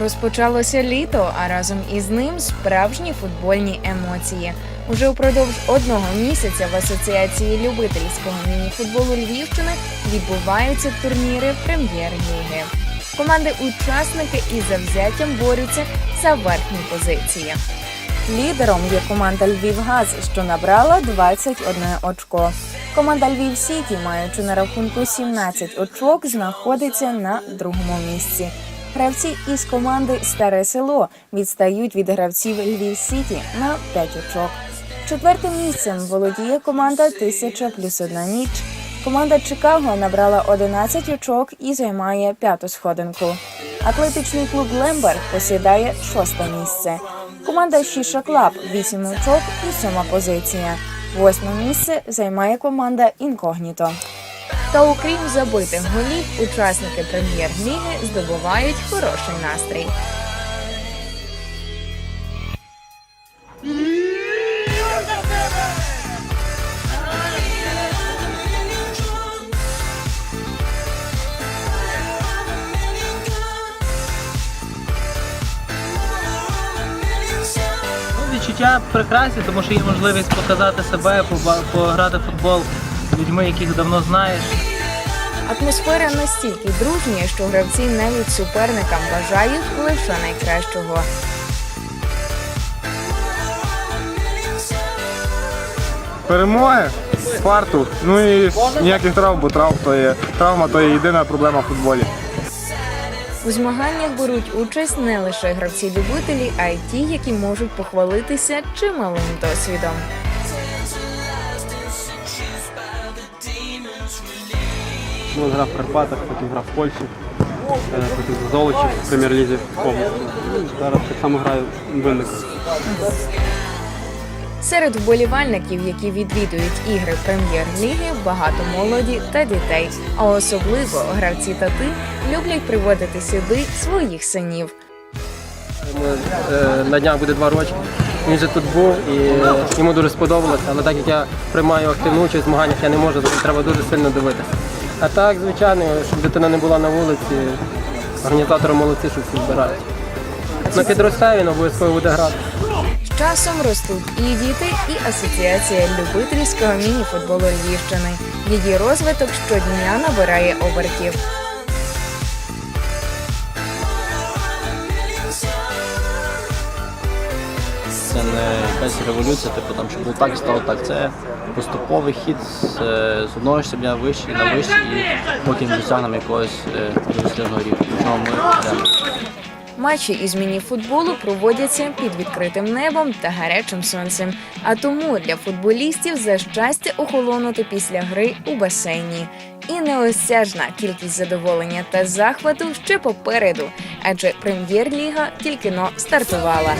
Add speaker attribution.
Speaker 1: Розпочалося літо, а разом із ним справжні футбольні емоції. Уже упродовж одного місяця в асоціації любительського міні-футболу Львівщини відбуваються турніри прем'єр-ліги. Команди-учасники із завзяттям борються за верхні позиції. Лідером є команда Львівгаз, що набрала 21 очко. Команда Львів Сіті, маючи на рахунку 17 очок, знаходиться на другому місці. Гравці із команди Старе село відстають від гравців Львів Сіті на 5 очок. Четвертим місцем володіє команда Тисяча плюс одна ніч. Команда Чикаго набрала 11 очок і займає п'яту сходинку. Атлетичний клуб Лемберг посідає шосте місце. Команда Шіша Клаб 8 очок і сьома позиція. Восьме місце займає команда Інкогніто. Та окрім забитих голів, учасники прем'єр-ліги здобувають хороший настрій.
Speaker 2: Ну, відчуття прекрасні, тому що є можливість показати себе, пограти в футбол людьми, яких давно знаєш.
Speaker 1: Атмосфера настільки дружня, що гравці навіть суперникам бажають лише найкращого.
Speaker 3: Перемоги, фарту, ну і ніяких травм, бо трав то є травма, то є єдина проблема в футболі.
Speaker 1: У змаганнях беруть участь не лише гравці-любителі, а й ті, які можуть похвалитися чималим досвідом.
Speaker 4: Ну, грав в Карпатах, потім грав в Польщі, е, потім в Золочі в прем'єр-лізі Кому. Зараз так само граю в Виннику.
Speaker 1: Серед вболівальників, які відвідують ігри прем'єр-ліги, багато молоді та дітей. А особливо гравці тати люблять приводити сюди своїх синів.
Speaker 5: Е, на днях буде два роки. Він вже тут був і йому дуже сподобалося, але так як я приймаю активну участь в змаганнях, я не можу, тому треба дуже сильно дивитися. А так, звичайно, щоб дитина не була на вулиці, організатори молодці, що всі збирають. На підростає він обов'язково буде грати.
Speaker 1: З часом ростуть і діти, і асоціація любительського міні-футболу Львівщини. Її розвиток щодня набирає обертів.
Speaker 6: Це не якась революція, типу там, щоб було так, стало так. Це поступовий хід з, е, з одного щебня вище на вище і потім досягнемо якогось е, рівня. до чого ми йдемо.
Speaker 1: Матчі із міні-футболу проводяться під відкритим небом та гарячим сонцем. А тому для футболістів за щастя охолонути після гри у басейні. І неосяжна кількість задоволення та захвату ще попереду, адже прем'єр-ліга тільки но стартувала.